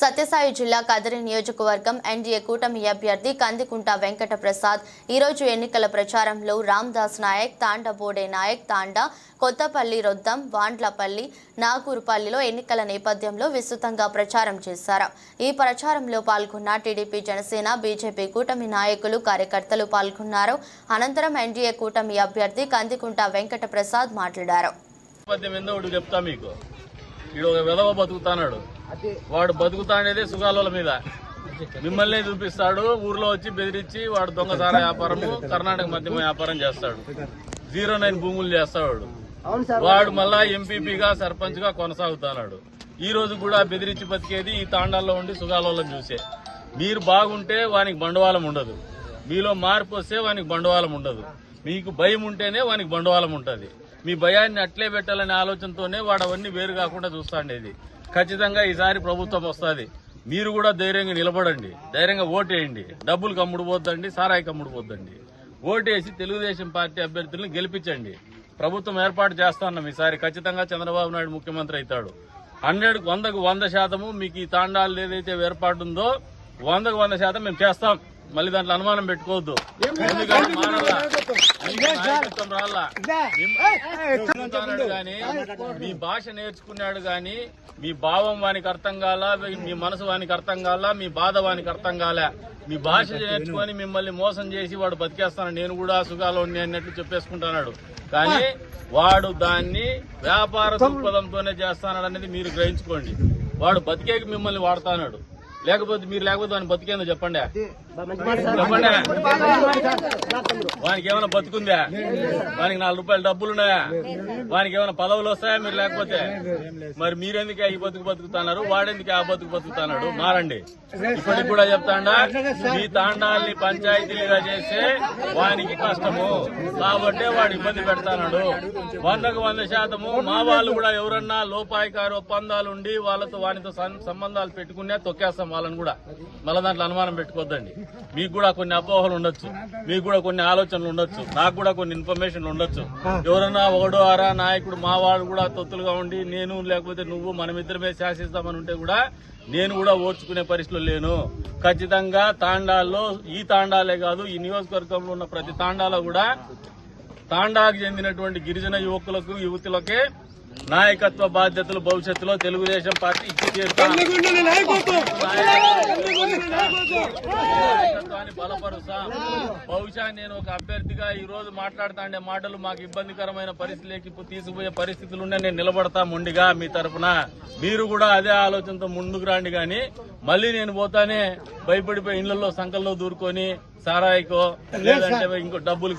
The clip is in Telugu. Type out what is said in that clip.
సత్యసాయి జిల్లా కదిరి నియోజకవర్గం ఎన్డీఏ కూటమి అభ్యర్థి కందికుంట వెంకట ప్రసాద్ ఈరోజు ఎన్నికల ప్రచారంలో రామ్దాస్ నాయక్ తాండ బోడే నాయక్ తాండా కొత్తపల్లి రొద్దం వాండ్లపల్లి నాగూరుపల్లిలో ఎన్నికల నేపథ్యంలో విస్తృతంగా ప్రచారం చేశారు. ఈ ప్రచారంలో పాల్గొన్న టీడీపీ జనసేన బీజేపీ కూటమి నాయకులు కార్యకర్తలు పాల్గొన్నారు. అనంతరం ఎన్డీఏ కూటమి అభ్యర్థి కందికుంట వెంకట ప్రసాద్ మాట్లాడారు చెప్తా మీకు. ఒక విధవ బతుకుతానాడు. వాడు బతుకుతానేదే సుగాల మీద. మిమ్మల్ని చూపిస్తాడు ఊర్లో వచ్చి బెదిరించి వాడు దొంగసార వ్యాపారము కర్ణాటక మద్యం వ్యాపారం చేస్తాడు. జీరో నైన్ భూములు చేస్తాడు. వాడు మళ్ళా ఎంపీపీగా సర్పంచ్గా కొనసాగుతున్నాడు ఈ రోజు కూడా బెదిరించి బతికేది ఈ తాండాల్లో ఉండి సుగాలోళ్ళని చూసే. మీరు బాగుంటే వానికి బండవాళం ఉండదు. మీలో మార్పు వస్తే వానికి బండవాళం ఉండదు. మీకు భయం ఉంటేనే వానికి బండవాళం ఉంటది. మీ భయాన్ని అట్లే పెట్టాలనే ఆలోచనతోనే వాడు అవన్నీ వేరు కాకుండా చూస్తాండేది ఖచ్చితంగా ఈసారి ప్రభుత్వం వస్తుంది. మీరు కూడా ధైర్యంగా నిలబడండి. ధైర్యంగా ఓటేయండి. డబ్బులు కమ్ముడుపోద్దండి సారాయి కమ్ముడుపోద్దండి ఓటేసి తెలుగుదేశం పార్టీ అభ్యర్థులను గెలిపించండి. ప్రభుత్వం ఏర్పాటు చేస్తాన్నాం ఈసారి. ఖచ్చితంగా చంద్రబాబు నాయుడు ముఖ్యమంత్రి అవుతాడు. హండ్రెడ్ వందకు వంద శాతము మీకు ఈ తాండాలు ఏదైతే ఏర్పాటు ఉందో వందకు వంద శాతం మేము చేస్తాం. మళ్ళీ దాంట్లో అనుమానం పెట్టుకోవద్దు. ఎందుకంటే మీ భాష నేర్చుకున్నాడు గాని మీ భావం వానికి అర్థం కాల మీ మనసు వానికి అర్థం కాల మీ బాధ వానికి అర్థం కాలే. మీ భాష నేర్చుకొని మిమ్మల్ని మోసం చేసి వాడు బతికేస్తాను. నేను కూడా సుఖాలో అన్నట్టు చెప్పేసుకుంటున్నాడు. కానీ వాడు దాన్ని వ్యాపార దృక్పథంతోనే చేస్తాడు అనేది మీరు గ్రహించుకోండి. వాడు బతికేకి మిమ్మల్ని వాడుతాడు లేకపోతే మీరు లేకపోతే వాడిని బతికేందో చెప్పండి. చెప్పండి. వానికి ఏమైనా బతుకుందా? వానికి నాలుగు రూపాయలు డబ్బులున్నాయా వానికి ఏమైనా పదవులు వస్తాయా మీరు లేకపోతే? మరి మీరెందుకు ఈ బతుకు బతుకుతున్నారు? వాడెందుకు ఆ బతుకు బతుకుతున్నాడు మారండి. ఇప్పటికి కూడా చెప్తాండా మీ తాండాల్ని పంచాయతీలుగా చేస్తే వానికి కష్టము. కాబట్టే వాడు ఇబ్బంది పెడతాడు వందకు వంద శాతము. మా వాళ్ళు కూడా ఎవరన్నా లోపాయికారు ఒప్పందాలు ఉండి వాళ్ళతో వానితో సంబంధాలు పెట్టుకునే తొక్కేస్తాం. వాళ్ళని కూడా మళ్ళీ దాంట్లో అనుమానం పెట్టుకోవద్దండి మీకు కూడా కొన్ని అపోహలు ఉండొచ్చు. మీకు కూడా కొన్ని ఆలోచనలు ఉండొచ్చు. నాకు కూడా కొన్ని ఇన్ఫర్మేషన్లు ఉండొచ్చు. ఎవరన్నా ఒకడో అరా నాయకుడు మా వాడు కూడా తొత్తులుగా ఉండి నేను లేకపోతే నువ్వు మనమిద్దరమే శాసిస్తామని ఉంటే కూడా నేను కూడా ఓర్చుకునే పరిస్థితిలో లేను. ఖచ్చితంగా తాండాల్లో ఈ తాండాలే కాదు ఈ నియోజకవర్గంలో ఉన్న ప్రతి తాండాలో కూడా తాండాకు చెందినటువంటి గిరిజన యువకులకు యువతులకే నాయకత్వ బాధ్యతలు భవిష్యత్తులో తెలుగుదేశం పార్టీ ఇచ్చి తీరుతాం. నాయకత్వాన్ని బలపరుస్తాం. బహుశా నేను ఒక అభ్యర్థిగా ఈ రోజు మాట్లాడుతాండే మాటలు మాకు ఇబ్బందికరమైన పరిస్థితిలోకి తీసుకుపోయే పరిస్థితులుండే నేను నిలబడతా మొండిగా మీ తరపున. మీరు కూడా అదే ఆలోచనతో ముందుకు రండి గాని మళ్ళీ నేను పోతానే భయపడిపోయి ఇళ్ళలో సంకల్లో దూరుకొని సారాయికో లేదంటే ఇంకో డబ్బులు